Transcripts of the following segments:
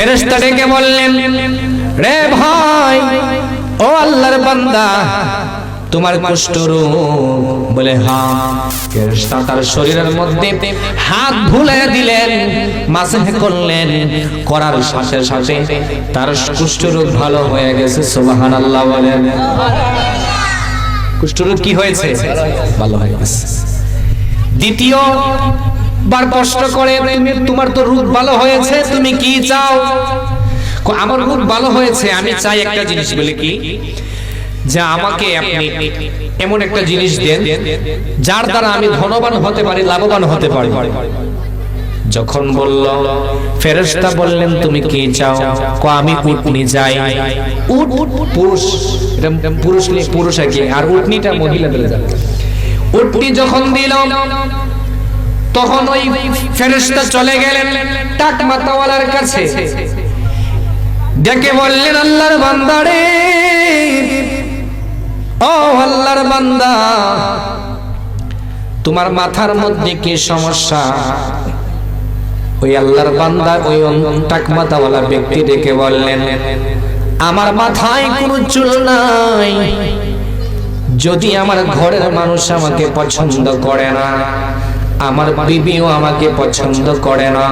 ফেরেশতা ডেকে বললেন, রে ভাই, ও আল্লাহর বান্দা, তোমার রোগ। বলে হ্যাঁ ফেরেশতা তার শরীরের মধ্যে হাত ভুলে দিলেন মাসে করলেন। করার সাথে সাথে তার কুষ্ঠ রোগ ভালো হয়ে গেছে, সুবহানাল্লাহ বলেন। কুষ্ঠরোগ কি হয়েছে? ভালো হয়ে গেছে। দ্বিতীয় বার কষ্ট করে তুমি তোমার তো রোগ ভালো হয়েছে, তুমি কি চাও? আমার রোগ ভালো হয়েছে, আমি চাই একটা জিনিস বলে কি, যে আমাকে আপনি এমন একটা জিনিস দেন, যার দ্বারা আমি ধনবান হতে পারি, লাভবান হতে পারি। যখন বলল, ফেরেশতা বললেন, তুমি কি চাও? কো, আমি উটনি যাই উট, পুরুষ পুরুষ লি- পুরুষ আর কি, আর উটনিটা মহিলাদের উটনি যখন দিল তখন ওই ফেরেশতা চলে গেলেন টাক মাতাওয়ালার কাছে। ডেকে বললেন, আল্লাহর বান্দারে ও আল্লাহর বান্দা, তোমার মাথার মধ্যে কি সমস্যা? ওই আল্লাহর বান্দা ওই টাকমাতাওয়ালা ব্যক্তি ডেকে বললেন, আমার মাথায় কোনো চুল নাই। যদি আমার ঘরের মানুষ আমাকে পছন্দ করে না আমার বিবিও আমাকে পছন্দ করে না।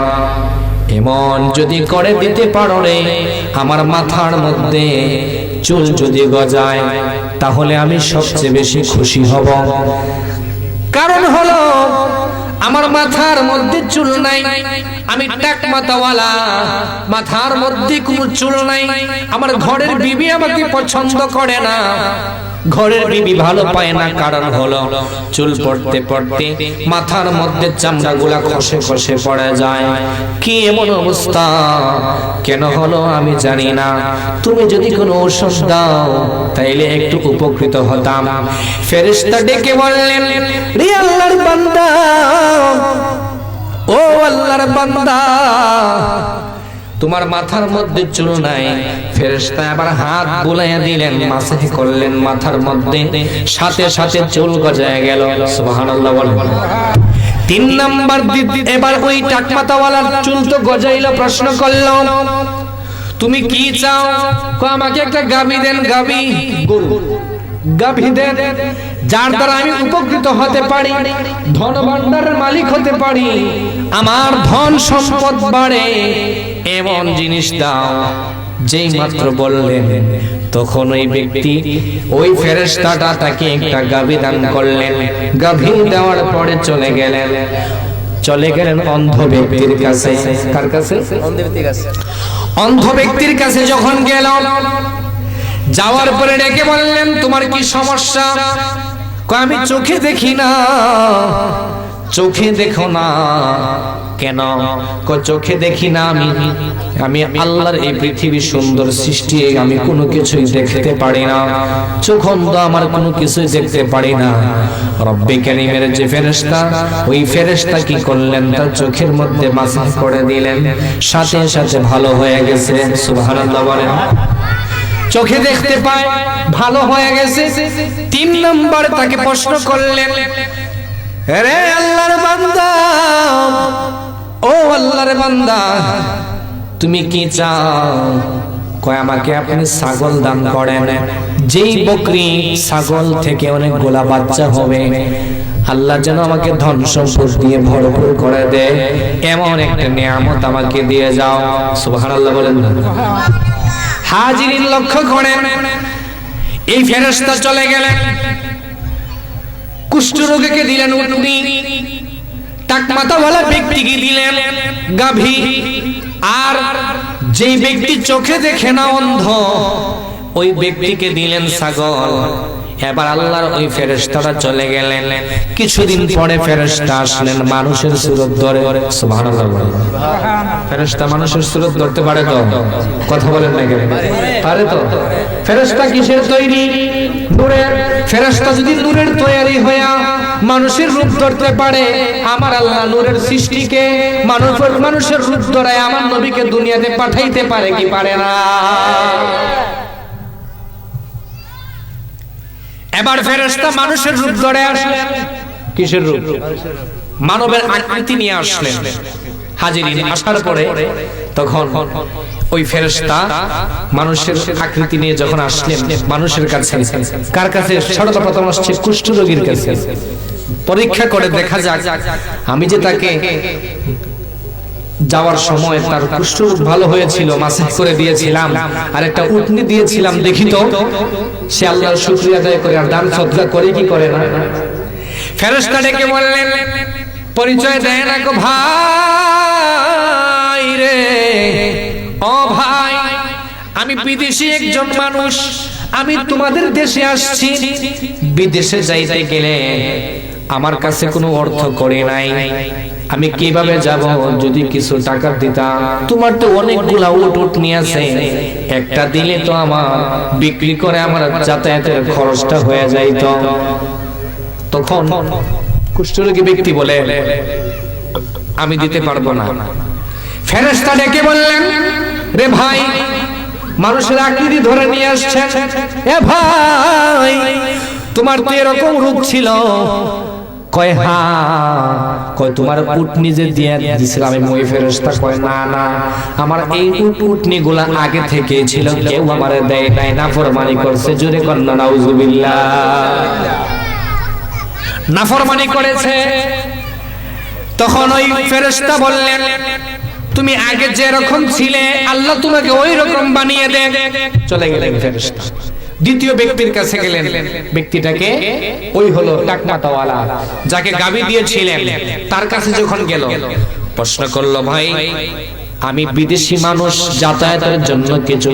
এমন যদি করে দিতে পারো রে আমার মাথার মধ্যে চুল যদি গজায়, তাহলে আমি সবচেয়ে বেশি খুশি হব। কারণ হলো, আমার মাথার মধ্যে চুল নাই, আমি টাক মাথাওয়ালা মাথার মধ্যে কোনো চুল নাই, আমার ঘরের বিবি আমাকে পছন্দ করে না। ঘরের বিবি ভালো পায় না, কারণ হলো চুল পড়তে পড়তে মাথার মধ্যে চামড়া গুলা খসে খসে পড়ে যায়। কি এমন অবস্থা? কেন হলো আমি জানি না। তুমি যদি কোনো ঔষধ দাও, তাইলে একটু উপকৃত হতাম। ফেরেশতা ডেকে বললেন, রে আল্লাহর বান্দা, ও আল্লাহর বান্দা তোমার মাথার মধ্যে চুল নাই। ফেরেশতা আবার হাত বুলাইয়া দিলেন মাসে করলেন মাথার মধ্যে। সাথে সাথে চুল গজায় গেল। সুবহানাল্লাহ তিন নাম্বার এবার ওই টাকমাতাওয়ালার চুল তো গজাইলো, প্রশ্ন করল, তুমি কি চাও? আমাকে একটা গাবি দেন গাবি গরু। গাভী দেন। যার দ্বারা আমি উপকৃত হতে পারি ধন ভান্ডারের মালিক হতে পারি, আমার ধন সম্পদ বাড়ে। এমন জিনিস দাও, যেই মাত্র বললেন। তখন ওই ব্যক্তি ওই ফেরেশতাটা তাকে একটা গাভী দান করলেন। গাভী দেওয়ার পরে চলে গেলেন। চলে গেলেন অন্ধ ব্যক্তির কাছে। কার কাছে? অন্ধ ব্যক্তির কাছে যখন গেল, যাওয়ার পরে ডেকে বললেন, তোমার কি সমস্যা? আমি চোখে দেখি না। চোখে দেখো না। কেন? চোখে দেখি না আমি। আমি আল্লাহর এই পৃথিবী সুন্দর সৃষ্টি, আমি কোনো কিছুই দেখতে পারি না। চোখ অন্ধ, আমার কোনো কিছুই দেখতে পারি না। রব্বে কারিমের যে ফেরেশতা, ওই ফেরেশতা কি করলেন? তার চোখের মধ্যে মাসাজ করে দিলেন। সাথে সাথে ভালো হয়ে গেছে। সুবহানাল্লাহ বলেন। চোখে দেখতে পায়, ভালো হয়ে গেছে। তিন নম্বর তাকে প্রশ্ন করলেন রে আল্লাহর বান্দা, ও আল্লাহর বান্দা, তুমি কি চাও? কয়, আমাকে আপনি ছাগল দান করেন। যেই বকরি ছাগল থেকে অনেক গোলা বাচ্চা হবে, আল্লাহ যেন আমাকে ধন সম্পদ দিয়ে ভরপুর করে দেয়। এমন একটা নিয়ামত আমাকে দিয়ে যাও। সুবহানাল্লাহ বলেন হাজিরিন লক্ষ্য করে এই ফেরেশতা চলে গেলেন। কুষ্ঠরোগীকে দিলেন উটনি ভালো ব্যক্তিকে দিলেন গাভী। আর যেই ব্যক্তি চোখে দেখে না অন্ধ, ওই ব্যক্তিকে দিলেন ছাগল। এবার আল্লাহর ওই ফেরেশতারা চলে গেলেন। কিছুদিন পরে ফেরেশতা আসলেন মানুষের সুরত ধরে। বলেন। মানুষের সুরত ধরতে পারে তো? কথা বলেন না কেন? পারে তো? ফেরেশতা কিসের তৈরি? নূরের। ফেরেশতা যদি নূরের তৈরি হইয়া মানুষের রূপ ধরতে পারে, আমার আল্লাহ নূরের সৃষ্টিকে মানুষের মানুষের রূপ ধরায় আমার নবীকে দুনিয়াতে পাঠাইতে পারে কি পারে না? এবার ফেরেশতা মানুষের রূপ ধরে আসলেন। কিসের রূপ? মানবের আকৃতি নিয়ে আসলেন। হাজিরিন আসার পরে তখন ওই ফেরেশতা মানুষের আকৃতি নিয়ে যখন আসলেন, মানুষের কাছে, কার কাছে? সর্বপ্রথম আসছে কুষ্ঠ রোগীর কাছে। পরীক্ষা করে দেখা যাক, আমি যে তাকে যাওয়ার সময় তার কুষ্ঠ ভালো হয়েছিল মাসাজ করে দিয়েছিলাম। আর একটা উটনি দিয়েছিলাম, দেখি তো। সে আল্লাহর শুকরিয়া আদায় করে আর দান সদকা করে কি করে না? ফেরেশতা ডেকে বললেন, পরিচয় দেয় না গো ভাই রে। ও ভাই, আমি বিদেশি একজন মানুষ, আমি তোমাদের দেশে আসছি। বিদেশে যাইতে গেলে আমার কাছে কোনো অর্থ করে নাই। আমি কীভাবে যাব যদি কিছু টাকা দিতাম। তোমার তো অনেকগুলা উট উট নিয়ে আছে একটা দিলে তো আমার বিক্রি করে আমার যাতায়াতের খরচটা হয়ে যাইত। তখন কুষ্ঠরোগী ব্যক্তি বলে আমি দিতে পারব না। ফেরেশতা ডেকে বললেন রে ভাই মানুষের আকৃতি ধরে নিয়ে আসছেন এ ভাই তোমার তো এরকম রূপ ছিল। কয়, হা? কয়, তোমার উটনি যে দিয়ে আমি মই ফেরেশতা কয়, না না, আমার এই উট উটনি গুলা আগে থেকে ছিল, কেউ আমারে দেয় নাই। না ফরমানি করছে, জোরে নাউজুবিল্লাহ। নাফরমানি করেছে। তখন ওই ফেরেশতা বললেন, তুমি আগে যে রকম ছিলে, আল্লাহ তোমাকে ওই রকম বানিয়ে দেন। চলে গেলেন ফেরেশতা। দ্বিতীয় ব্যক্তির কাছে গেলেন। ব্যক্তিটাকে ওই হলো টাকমাতাওয়ালা, যাকে গাবি দিয়েছিলেন। তার কাছে যখন গেল, প্রশ্ন করল, ভাই, আমি বিদেশি মানুষ, যাতায়াতের জন্য কিছু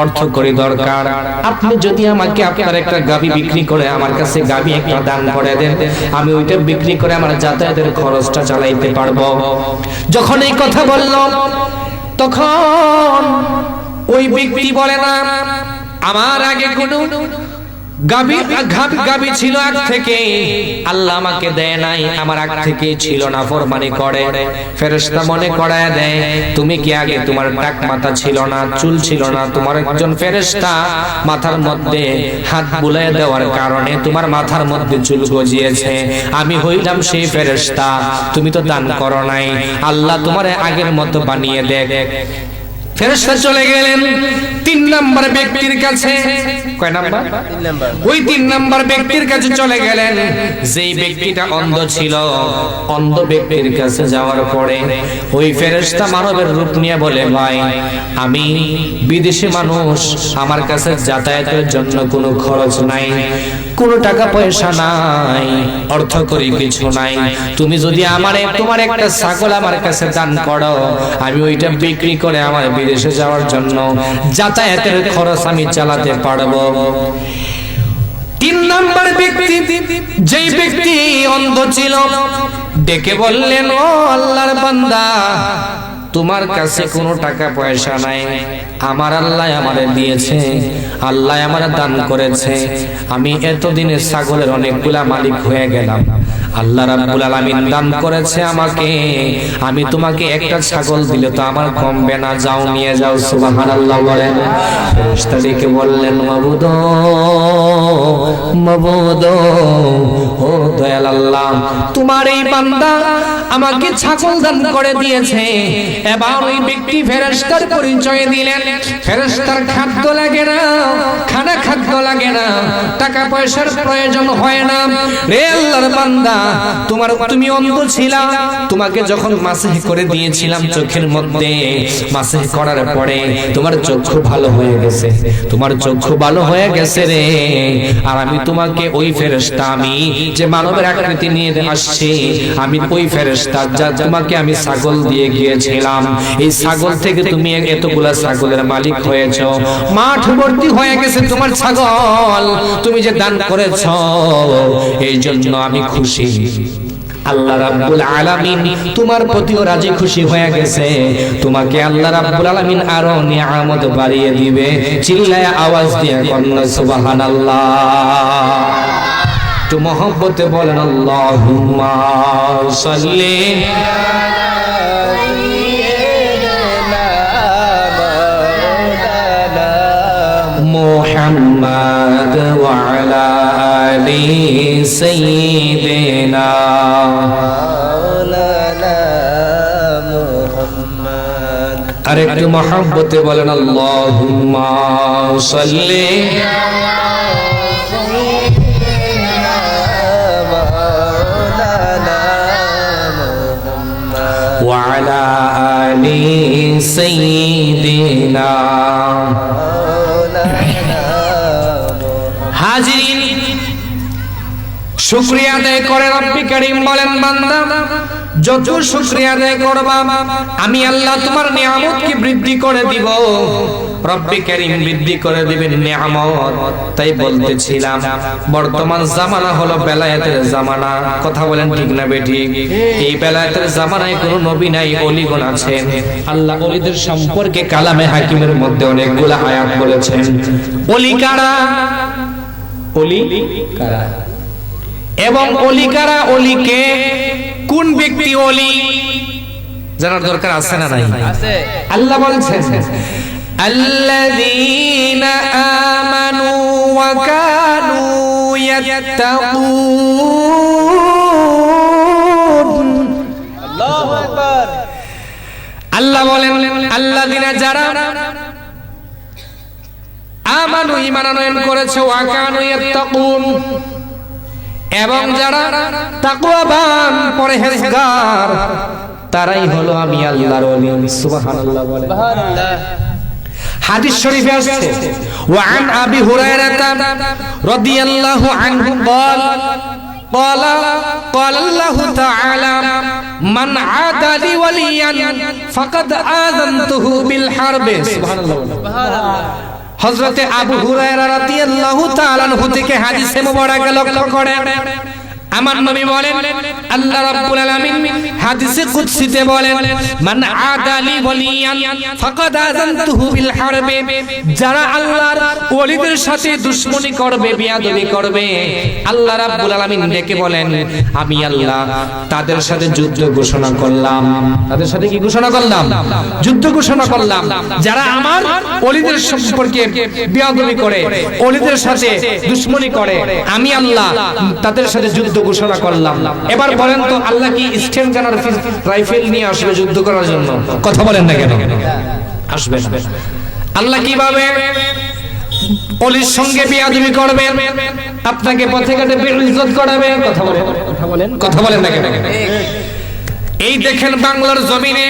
অর্থ করি দরকার। আপনি যদি আমাকে আপনার একটা গাবি বিক্রি করে আমার কাছে গাবি একটা দান করে দেন, আমি ওইটা বিক্রি করে আমার যাতায়াতের খরচটা চালাইতে পারব। যখন এই কথা বলল, তখন ওই ব্যক্তি বলে না আমার আগে কোনো চুল ছিল না? তোমার একজন ফেরেশতা মাথার মধ্যে হাত বুলাই দেওয়ার কারণে তোমার মাথার মধ্যে চুল গজিয়েছে। আমি হইলাম সেই ফেরেশতা। তুমি তো দান করো নাই। আল্লাহ তোমার আগের মতো বানিয়ে দেখ। ফেরেশতা চলে গেলেন। তিন নাম্বার ব্যক্তির কাছে। কয় নাম্বার? ওই তিন নাম্বার ব্যক্তির কাছে চলে গেলেন। যেই ব্যক্তিটা অন্ধ ছিল অন্ধ ব্যক্তির কাছে যাওয়ার পরে ওই ফেরেশতা মানবের রূপ নিয়ে বলে ভাই আমি বিদেশি মানুষ আমার কাছে যাতায়াতের জন্য কোনো খরচ নাই। কোনো টাকা পয়সা নাই, অর্থ করি কিছু নাই। তুমি যদি আমার, তোমার একটা ছাগল আমার কাছে দান করো, আমি ওইটা বিক্রি করে আমার বিদেশে যাওয়ার জন্য যাতায়াতের খরচ আমি চালাতে পারব। তিন নাম্বার ব্যক্তি, যেই ব্যক্তি অন্ধ ছিল, ডেকে বললেন, ও আল্লাহর বান্দা, তোমার কাছে কোনো টাকা পয়সা নাই। আমার আল্লাহ আমারে দিয়েছে, আল্লাহ আমার দান করেছে। আমি এতদিনে ছাগলের অনেকগুলা মালিক হয়ে গেলাম। আল্লাহ রাব্বুল আলামিন দান করেছে আমাকে। আমি তোমাকে একটা ছাগল দিলে তো আমার কমবে না যাও, নিয়ে যাও, সুবহানাল্লাহ বলেন। ফেরেশতা বললেন, মাবুদ মাবুদ, ও দয়াল আল্লাহ, তোমার এই বান্দা আমাকে ছাগল দান করে দিয়েছে। এবার ওই ব্যক্তি ফেরেশতার পরিচয় দিলেন। ফেরেশতার খাদ্য লাগে না, খানা খাদ্য লাগে না টাকা পয়সার প্রয়োজন হয় না। রে আল্লাহর বান্দা, তোমার তুমি অন্ধ ছিলা, তোমাকে যখন মাসেহ করে দিয়েছিলাম চোখের মধ্যে, মাসেহ করার পরে তোমার চক্ষু ভালো হয়ে গেছে, তোমার চক্ষু ভালো হয়ে গেছে রে। আর আমি তোমাকে ওই ফেরেস্তা আমি যে মানবের আকৃতি নিয়ে আসছি, আমি ওই ফেরেশতা, যা তোমাকে আমি ছাগল দিয়ে গিয়েছিলাম। এই ছাগল থেকে তুমি এতগুলা ছাগলের মালিক হয়েছ। মাঠ ভর্তি হয়ে গেছে তোমার ছাগল। তুমি যে দান করেছ, এই জন্য আমি খুশি। আল্লাহ রাব্বুল আলামিন তোমার প্রতিও রাজি খুশি হয়ে গেছে। তোমাকে আল্লাহ রাব্বুল আলামিন আরও নিয়ামত বাড়িয়ে দিবে। চিল্লায় আওয়াজ দিয়ে কন্যা সুবহানাল্লাহ। মহব্বতে বলেন, আল্লাহুম্মা সাল্লি محمد وعلى آل سيدنا مولانا محمد আরে একটু মহাব্বতে বলেন আল্লাহুম্মা সাল্লি وعلى آل سيدنا হাজিরিন শুকরিয়া আদায় করে রব্বি করিম বলেন, বান্দা, যত শুকরিয়া আদায় করবা, আমি আল্লাহ তোমার নিয়ামতকে বৃদ্ধি করে দিব। রব্বি করিম বৃদ্ধি করে দিবেন নিয়ামত, তাই বলতেছিলাম, বর্তমান জামানা হলো বেলায়েতের জামানা। কথা বলেন ঠিক না বেটি এই বেলায়েতের জামানায় কোনো নবী নাই, অলিগণ আছেন। আল্লাহ অলিদের সম্পর্কে কালামে হাকিমের মধ্যে অনেকগুলো আয়াত বলেছেন। অলি কারা? অলি কারা এবং অলিকারা অলিকে কোন ব্যক্তি অলি জানার দরকার আছে না নাই আল্লাহ বলছেন الذين آمنوا وكانوا يتقون আল্লাহ বলেন আল্লাহ দিনা যারা আমানু ঈমান আনয়ন করেছে ওয়াকানু ইয়াত্তাকুন এবং যারা তাকওয়াবান পরহেজগার তারাই হলো আমি আল্লাহর ওলি সুবহানাল্লাহ বলে হাদিস শরীফে আসছে ওয়ান আবি হুরায়রা রাদিয়াল্লাহু আনহু قال قال قال الله تعالى من عادى لي وليا فقد آذنته بالحرب سبحان الله হযরতে আবু হুরায়রা রাদিয়াল্লাহু তাআলা থেকে হাদিসে মুবারক লক্ষ্য করে আমার নবী বলেন, আল্লাহ রাব্বুল আলামিন হাদিসে কুদসিতে বলেন, মান আদালি ওয়ালিয়ান ফাকাদ আযানতুহু বিল হারবে যারা আল্লাহর ওলিদের সাথে দুশমনি করবে, বিয়াদবি করবে, আল্লাহ রাব্বুল আলামিন ডেকে বলেন, আমি আল্লাহ তাদের সাথে যুদ্ধ ঘোষণা করলাম। তাদের সাথে কি ঘোষণা করলাম? যুদ্ধ ঘোষণা করলাম। যারা আমার ওলিদের সম্পর্কে বিয়াদবি করে, ওলিদের সাথে দুশমনি করে, আমি আল্লাহ তাদের সাথে যুদ্ধ ঘোষণা করলাম। এবার বলেন তো, আল্লাহ কি রাইফেল নিয়ে আসবে যুদ্ধ করার জন্য? কথা বলেন না কেন? আসবে আল্লাহ কীভাবে সঙ্গে বিয়াদবি করবে? আপনাকে পথে ঘাটে কথা বলেন। কথা বলেন। না কেন? এই দেখেন বাংলার জমিনে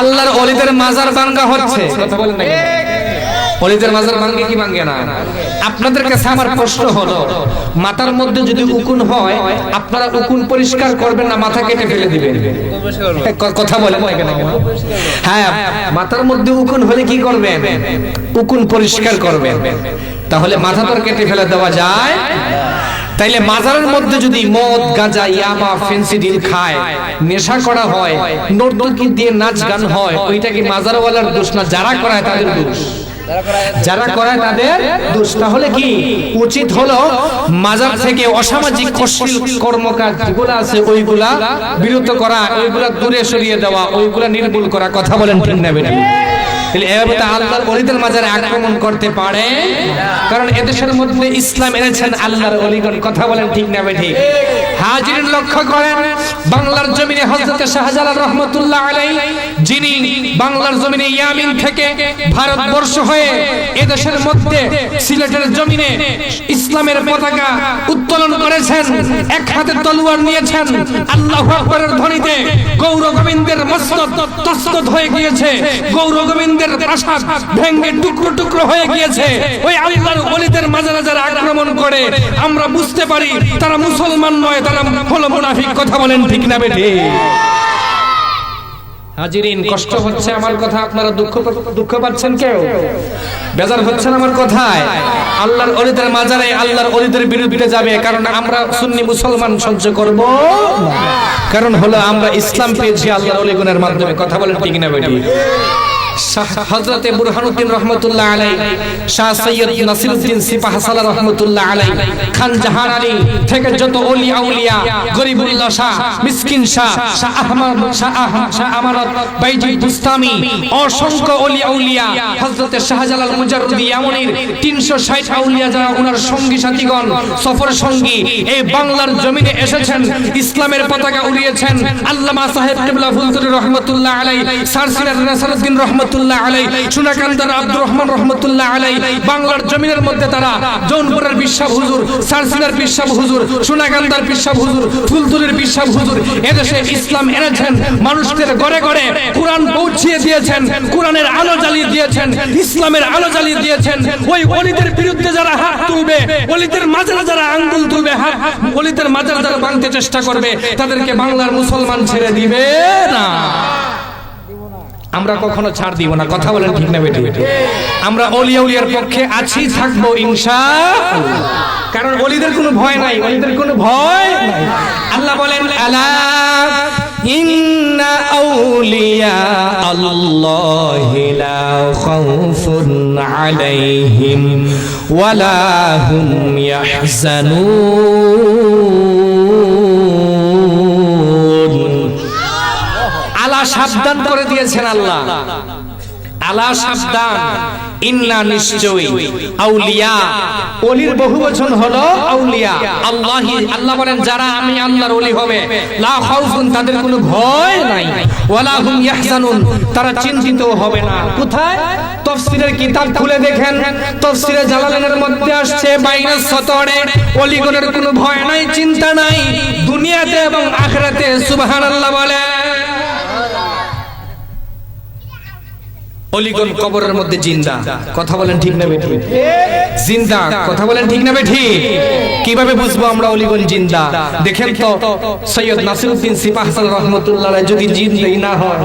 আল্লাহর অলিদের মাজার ভাঙ্গা হচ্ছে। কথা বলেন না? অলিদের মাজার ভাঙ্গে কি ভাঙ্গে না? আপনাদের কাছে আমার প্রশ্ন হলো মাথার মধ্যে যদি উকুন হয় আপনারা উকুন পরিষ্কার করবেন না মাথা কেটে ফেলে দিবেন? কথা বলেন হ্যাঁ মাথার মধ্যে উকুন হলে কি করবেন? উকুন পরিষ্কার করবেন। তাহলে মাথা তো কেটে ফেলে দেওয়া যায়। তাইলে মাজারের মধ্যে যদি মদ গাঁজা ইয়াবা ফেন্সিডিল খায় নেশা করা হয় নর্তকী দিয়ে নাচ গান হয় ওইটা কি মাজারওয়ালার দোষ না? যারা করায় তাদের দোষ? যারা করায় তাদের দোষ। তাহলে কি উচিত হলো মাজার থেকে অসামাজিক কর্মকাজ যেগুলো আছে ওইগুলা বিরত করা ওইগুলা দূরে সরিয়ে দেওয়া ওইগুলা নির্মূল করা। কথা বলেন ঠিক না আক্রমণ করতে পারে। কারণ এদেশের মধ্যে ইসলাম এনেছেন আল্লাহর কথা বলেন ঠিক না বেঠি? হাজির লক্ষ্য করেন, বাংলার জমিনে যিনি বাংলার জমিনে ইয়ামিন থেকে ভারতবর্ষ হয়ে এদেশের মধ্যে সিলেটের জমিনে ইসলামের পতাকা উত্তোলন করেছেন, এক হাতে তলোয়ার নিয়েছেন, আল্লাহু আকবারের ধ্বনিতে গৌর গোবিন্দের মস্তক তস্তত হয়ে গিয়েছে। গৌর গোবিন্দের প্রাসাদ ভেঙ্গে টুকরো টুকরো হয়ে গিয়েছে। ওই আল্লাহর ওলিদের মাজারে যারা আক্রমণ করে, আমরা বুঝতে পারি তারা মুসলমান নয়, তারা হলো মুনাফিক, কথা বলেন ঠিক না বেঠে। হাজিরিন, কষ্ট হচ্ছে আমার কথা, আপনারা দুঃখ দুঃখ পাচ্ছেন কেউ? বেজার হচ্ছেন আমার কথায়? আল্লাহর অলিদের মাজারে আল্লাহর অলিদের বিরুদ্ধে যাবে, কারণ আমরা সুন্নি মুসলমান সহ্য করব কারণ হলো আমরা ইসলাম পেয়েছি আল্লাহর অলিগুনের মাধ্যমে, কথা বলেন ঠিক না বেটি শাহজালাল 360 আউলিয়া সঙ্গী সফর সঙ্গী, এই বাংলার জমিনে এসেছেন, ইসলামের পতাকা উড়িয়েছেন, আল্লামা সাহেব রহমতুল্লাহ আলাই নাসরুদ্দিন রহমতুল্লাহ রহমান রহমতুল্লাহ আলাই বাংলার জমিনের মধ্যে তারা হুজুর বিশ্বাব হুজুর হুজুর ইসলাম এনেছেন, মানুষদের কোরআন দিয়েছেন, কোরআনের আলো জ্বালিয়ে দিয়েছেন, ইসলামের আলো জ্বালিয়ে দিয়েছেন। ওই বিরুদ্ধে যারা যারা আঙ্গুল তুলবে চেষ্টা করবে, তাদেরকে বাংলার মুসলমান ছেড়ে দিবে না। আমরা কখনো ছাড় দিব না। কথা বলেন ঠিক না বেটি আমরা অলিয়া উলিয়ার পক্ষে আছি, থাকব ইনশা কারণ অলিদের কোনো ভয় নাই, অলিদের কোনো ভয় নাই। আল্লাহ বলেন, আলা ইন্না আউলিয়া আল্লাহি লা খাউফুন আলাইহিম ওয়ালা হুম ইয়াহজানুন। আলা সাবধান দিয়েছেন আল্লাহ, আলা সাবধান, ইন্না নিশ্চয়ই আউলিয়া। ওলির বহুবচন হলো আউলিয়া। আল্লাহি, আল্লাহ বলেন, যারা আমি আল্লাহর ওলি হবে, লা খাউফুন, তাদের কোনো ভয় নাই। ওয়ালা হুম ইয়াহজানুন, তারা চিন্তিত হবে না। কোথায়? তাফসীরের কিতাব খুলে দেখেন তাফসীরে জালালাইনের মধ্যে আসছে বাইরে সতরে। ওলিগণের কোনো ভয় নাই, চিন্তা নাই। দুনিয়াতে এবং আখিরাতে, সুবহানাল্লাহ বলেন অলিগন কবরের মধ্যে জিন্দা। কথা বলেন ঠিক না বেঠি? জিন্দা কথা বলেন ঠিক না বেঠি? কীভাবে বুঝব আমরা অলিগন জিন্দা? দেখেন তো সৈয়দ নাসিরউদ্দিন সিপাহ হাসান রহমতুল্লাহ আলাইহি যদি জিন্দাই না হয়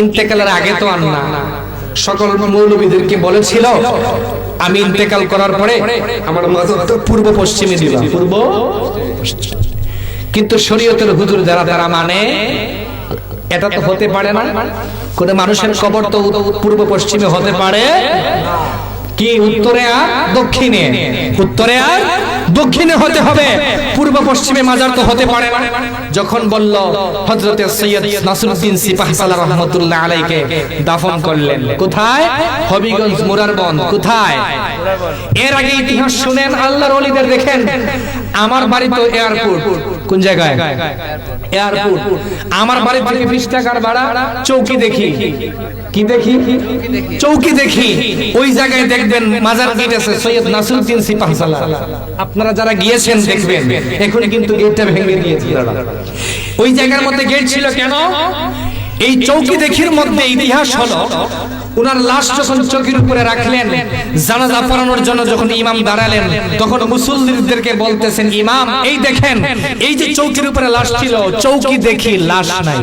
ইন্তেকালের আগে তো আর না। সকল মৌলবীদেরকে বলেছিল আমি ইন্তেকাল করার পরে আমার মাজার তো পূর্ব পশ্চিমে দিলাম। পূর্ব কিন্তু শরীয়তের হুজুর যারা তারা মানে এটা তো হতে পারে না। কোন মানুষের কবর তো পূর্ব, পশ্চিমে হতে পারে কি উত্তরে আর দক্ষিণে? উত্তরে আর দক্ষিণে হতে হবে। পূর্ব, পশ্চিমে মাজার তো হতে পারে না। যখন বলল, হযরতে সৈয়দ নাসরুদ্দিন সিপাহ সালাহ রহমাতুল্লাহ আলাইকে দাফন করলেন, কোথায়? হবিগঞ্জ মুরারবন্দ কোথায়? এর আগে ইতিহাস শুনেন, আল্লাহর ওলিদের দেখেন। আমার বাড়ি তো এয়ারপোর্ট কোন জায়গায়? এয়ারপোর্ট। আমার বাড়ি থেকে বিশ টাকার ভাড়া, চৌকি দেখি। কি দেখি? চৌকি দেখি। ওই জায়গায় দেখবেন মাজার গেট আছে, সৈয়দ নাসরুদ্দিন সিপাহ সালাহ আপনারা যারা গিয়েছেন, দেখবেন। এখন কিন্তু গেটটা ভেঙে দিয়েছে। ওই জায়গার মধ্যে গেট ছিল কেন? এই চৌকি দেখির মধ্যে ইতিহাস হলো উনার লাশ যখন চৌকির উপরে রাখলেন, জানাজা পড়ানোর জন্য যখন ইমাম দাঁড়ালেন, তখন মুসল্লিদেরকে বলতেছেন, ইমাম, এই দেখেন, এই যে চৌকির উপরে লাশ ছিল, চৌকি দেখি লাশ নাই।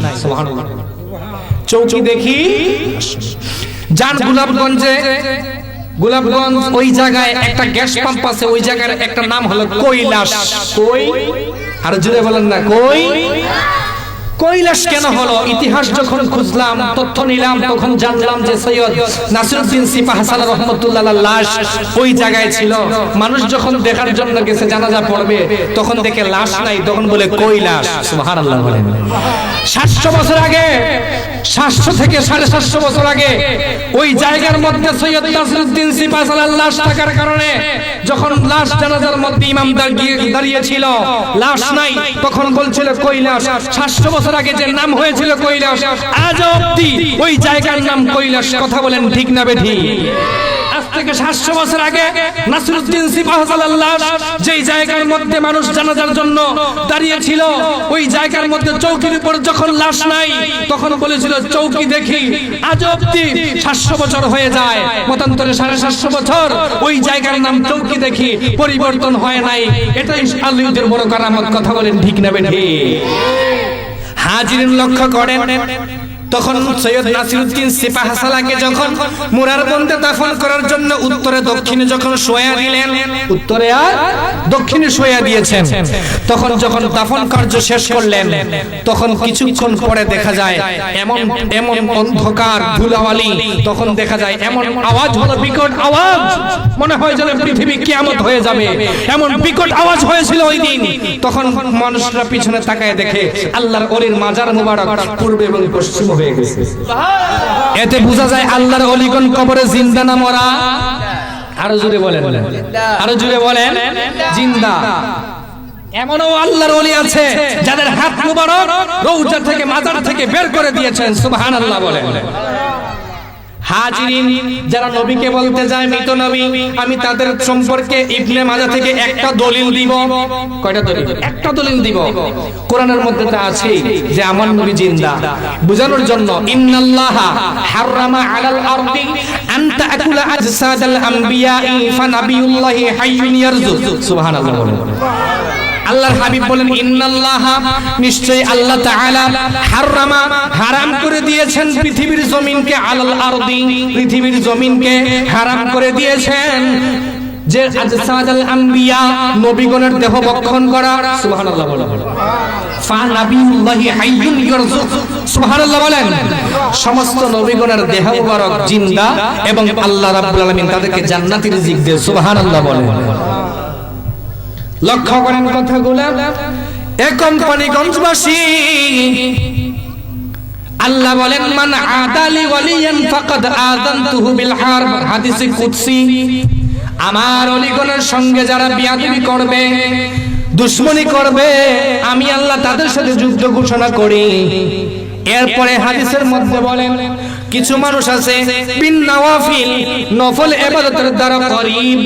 চৌকি দেখি যান গোলাপগঞ্জে, গোলাপগঞ্জ ওই জায়গায় একটা গ্যাস পাম্প আছে, ওই জায়গার একটা নাম হলো কৈলাস কই? আর জুড়ে বলেন না, কই? কৈলাস কেন হলো? ইতিহাস যখন খুঁজলাম তথ্য নিলাম তখন জানলাম যে সৈয়দ নাসিরুদ্দিন সিপা হাসান রহমতুল্লাহ লাশ ওই জায়গায় ছিল। মানুষ যখন দেখার জন্য গেছে জানাজা পড়বে তখন দেখে লাশ নাই তখন বলে কৈলাস। সুবহানাল্লাহ বলেন। সাতশো বছর আগে সাতশো থেকে সাড়ে সাতশো বছর আগে ওই জায়গার মধ্যে সৈয়দ নাসিরুদ্দিন সিপা হাসান লাশ থাকার কারণে যখন লাশ জানাজার মধ্যে ইমাম দাঁড়িয়ে দাঁড়িয়েছিল লাশ নাই তখন বলছিল কৈলাস। সাতশো বছর আগে যে নাম হয়েছিল কৈলাস, আজ অব্দি ওই জায়গার নাম কৈলাস। কথা বলেন ঠিক না বেঠি? সাতশো বছর আগে জায়গার মধ্যে মানুষ জন্য ওই জায়গার মধ্যে চৌকির যখন লাশ নাই, তখন বলেছিল, চৌকি দেখি, আজ অব্দি সাতশো বছর হয়ে যায়। মতান্তরে সাড়ে সাতশো বছর ওই জায়গার নাম চৌকি দেখি, পরিবর্তন হয় নাই। এটাই আল্লাহদের বড় কারামত, কথা বলেন ঠিক না বেঠি? হাজিরিন লক্ষ্য করেন। তখন সৈয়দ নাসিরুদ্দিন সিপাহ হাসালাকে যখন মুরার বন্দে দাফন করার জন্য উত্তরে দক্ষিণে যখন শোয়া দিলেন উত্তরে আর দক্ষিণে শোয়া দিয়েছেন। তখন যখন দাফন কার্য শেষ করলেন তখন কিছুক্ষণ পরে দেখা যায় এমন এমন অন্ধকার ধুলাওয়ালি তখন দেখা যায় এমন আওয়াজ হলো বিকট আওয়াজ। মনে হয় যেন পৃথিবী কিয়ামত হয়ে যাবে। এমন বিকট আওয়াজ হয়েছিল ওই দিন। তখন মানুষরা পিছনে তাকায় দেখে আল্লাহর অলির মাজার মুবারক পূর্বে এবং পশ্চিম হয়ে গেছে। এতে বোঝা যায় আল্লাহর অলিগন কবরে জিন্দা না মরা? আরও জুড়ে বলেন। আরও জুড়ে বলেন। জিন্দা। এমনও আল্লাহর ওলি আছে যাদের হাত মুবারক রৌজা থেকে মাজার থেকে বের করে দিয়েছেন, সুবহানাল্লাহ বলেন। হাজিরিন, যারা নবীকে বলতে যায় মৃত নবী, আমি তাদের সম্পর্কে ইবনে মাজা থেকে একটা দলিল দিব। কয়টা দলিল? একটা দলিল দিব। কোরআনের মধ্যে তা আছে যে আমার নবী জিন্দা। বোঝানোর জন্য ইন্নাল্লাহা হাররামা আলাল আরদি আন তাকুলা আজসাদাল আম্বিয়াই ফানাবিয়ুল্লাহি হাইয়ুন ইয়ারজুক। সুবহানাল্লাহ আল্লাহর হাবিব বলেন, ইন্নাল্লাহ, নিশ্চয়ই আল্লাহ তাআলা হারামা, হারাম করে দিয়েছেন পৃথিবীর জমিনকে আলাল আরদি, পৃথিবীর জমিনকে হারাম করে দিয়েছেন। যে আজসাদাল আম্বিয়া, নবীগণের দেহ ভক্ষণ করা, সুবহানাল্লাহ ইয়ারজুক সুবহানাল্লাহ বলেন। সমস্ত নবীগণের দেহ মুবারক জিন্দা এবং আল্লাহ রাব্বুল আলামিন তাদেরকে জান্নাতি রিজিক দেয় সুবহানাল্লাহ বলেন। লক্ষ্য করেন কথাগুলো। এ কোম্পানিগঞ্জবাসী আল্লাহ বলেন, মান আদালি ওয়ালিয়ান ফাকাদ আযানতুহু বিল হারব হাদিসে কুদসি, আমার অলিগণের সঙ্গে যারা বিয়াদবি করবে, দুশ্মনী করবে, আমি আল্লাহ তাদের সাথে যুদ্ধ ঘোষণা করি। এরপরে হাদিসের মধ্যে বলেন কিছু মানুষ আছে, বিন নওয়াফিল, নফল ইবাদতের দ্বারা করিব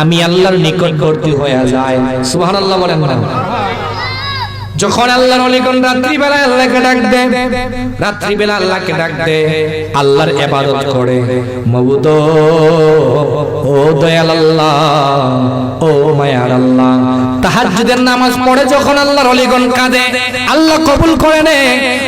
আমি আল্লাহর নিকটবর্তী হয়ে যায় সুবহানাল্লাহ বলেন না। যখন আল্লাহর অলিগণ রাত্রি বেলা আল্লাহকে ডাক দে রাত্রি বেলা আল্লাহকে ডাক দে আল্লাহর ইবাদত করে মবুদ ও দয়াল আল্লাহ, ও মায়ার আল্লাহ। তাহাজ্জুদের নামাজ পড়ে যখন আল্লাহর অলিগণ কাঁদে, আল্লাহ কবুল করে নে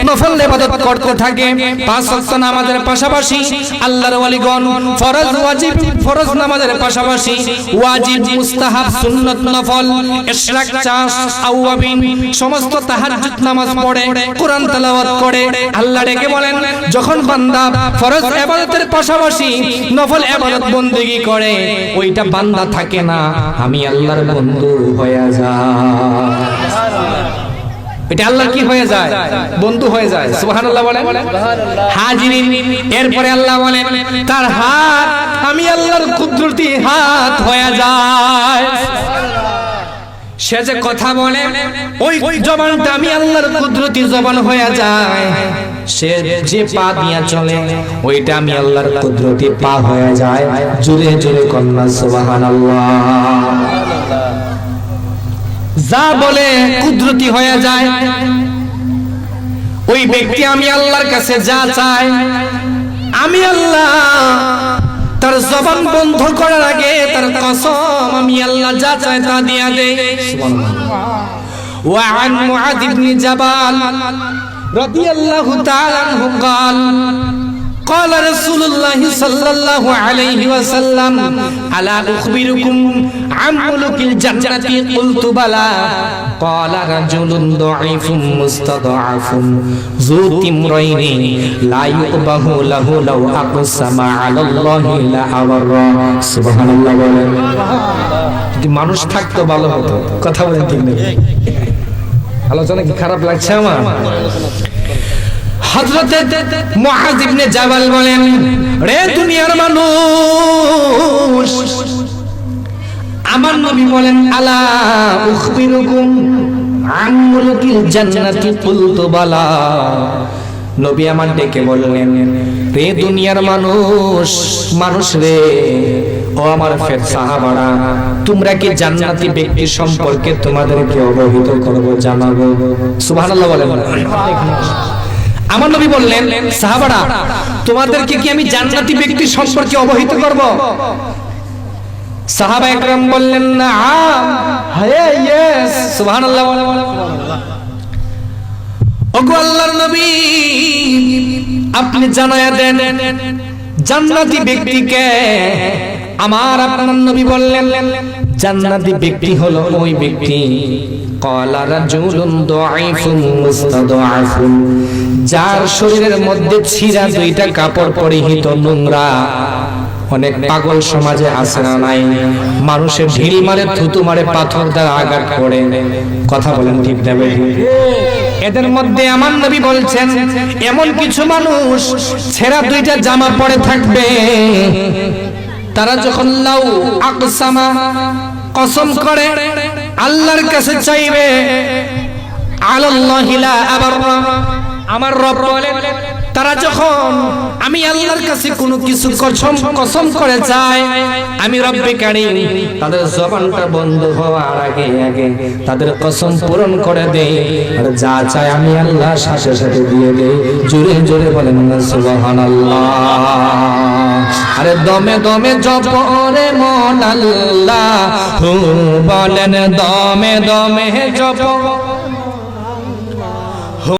নফল ইবাদত করতে থাকে। পাঁচ ওয়াক্ত নামাজের পাশাপাশি আল্লাহর অলিগণ ফরজ ওয়াজিব, ফরজ নামাজের পাশাপাশি ওয়াজিব, মুস্তাহাব, সুন্নাত, নফল, ইশরাক চাস আওয়াবিন সমস্ত তাহাজ্জুদ নামাজ পড়ে, কোরআন তেলাওয়াত করে। আল্লাহ ডেকে বলেন, যখন বান্দা ফরজ ইবাদতের পাশাপাশি নফল ইবাদত বندگی করে ওইটা বান্দা থাকে না। আমি আল্লাহর বন্ধু হয়ে যায়। এটা আল্লাহ কি হয়ে যায়? বন্ধু হয়ে যায়। সুবহানাল্লাহ বলেন। হাজিরিন। এরপরে আল্লাহ বলেন, তার হাত, আমি আল্লাহর কুদরতি হাত হয়ে যায়। সে যে কথা বলে, ওই জবানটা আমি আল্লাহর কুদরতি জবান হয়ে যায়। সে যে পা দিয়া চলে, ওইটা আমি আল্লাহর কুদরতি পা হয়ে যায়। জুড়ে জুড়ে কন্যা, সুবহানাল্লাহ। যা বলে কুদরতি হয়ে যায়। ওই ব্যক্তি আমি আল্লাহর কাছে যা চাই, আমি আল্লাহ তার জবান বন্ধ করার আগে তার কসম আমি আল্লাহ যা চাই তা দিয়া দে ওয়া আন মুআদ ইবনে জাবাল رضي الله تعالى عنه قال قال رسول الله صلى الله عليه وسلم ألا أخبركم عن ملك الجنة قلت بلى قال رجل ضعيف مستضعف ذو تمرين لا يؤبه له لو أقسم على الله لأبر سبحان الله বলেন যদি মানুষ থাকতো ভালো হতো কথা বলেন ঠিক নেই আলোচনা কি খারাপ লাগছে আমার হযরতে মুআজ ইবনে জাবাল বলেন, রে দুনিয়ার মানুষ, আমার নবী বলেন, আলা উখবিরুকুম আন মুলকিল জান্নাতি কুলতু বালা নবী আমার ডেকে বললেন, রে দুনিয়ার মানুষ মানুষ রে, ও আমার ফের সাহাবারা, তোমরা কি জান্নাতি ব্যক্তি সম্পর্কে তোমাদেরকে অবহিত করব জানাব? সুবহানাল্লাহ বলেন। আমার নবী বললেন, সাহাবারা, তোমাদেরকে কি আমি জান্নাতি ব্যক্তি সম্পর্কে অবহিত করব? সাহাবা একরাম বললেন, না হ্যাঁ ইয়েস সুবহানাল্লাহ। ওগো আল্লাহর নবী, আপনি জানায়া দেন, জান্নাতি ব্যক্তিকে আমার আপনার নবী বললেন জান্নাতি ব্যক্তি হলো ওই ব্যক্তি। কলার রাজুলুন দাঈফুন মুস্তাদআফুন যার শরীরের মধ্যে ছিঁড়া দুইটা কাপড় পরিহিত নোংরা। অনেক পাগল সমাজে আছে না নাই? মানুষের ঢিল মারে, থুতু মারে, পাথর দ্বারা আঘাত করে। কথা বলেন ঠিক দেবে এদের মধ্যে আমার নবী বলছেন, এমন কিছু মানুষ ছেঁড়া দুইটা জামা পরে থাকবে। তারা যখন লাউ আকসামা কসম করে আল্লাহর কাছে চাইবে আলাল্লাহিলা আবার। আমার রব তারা যখন আমি আল্লাহর কাছে কোনো কিছু কসম কসম করে যায় আমি রব্বে কারিম, তাদের জবানটা বন্ধ হওয়ার আগে আগে তাদের কসম পূরণ করে দেই। আর যা চায় আমি আল্লাহ সাথে সাথে দিয়ে দেই। জোরে জোরে বলেন সুবহানাল্লাহ। আরে দমে দমে জপ রে মন আল্লাহ। বলেন দমে দমে জপ।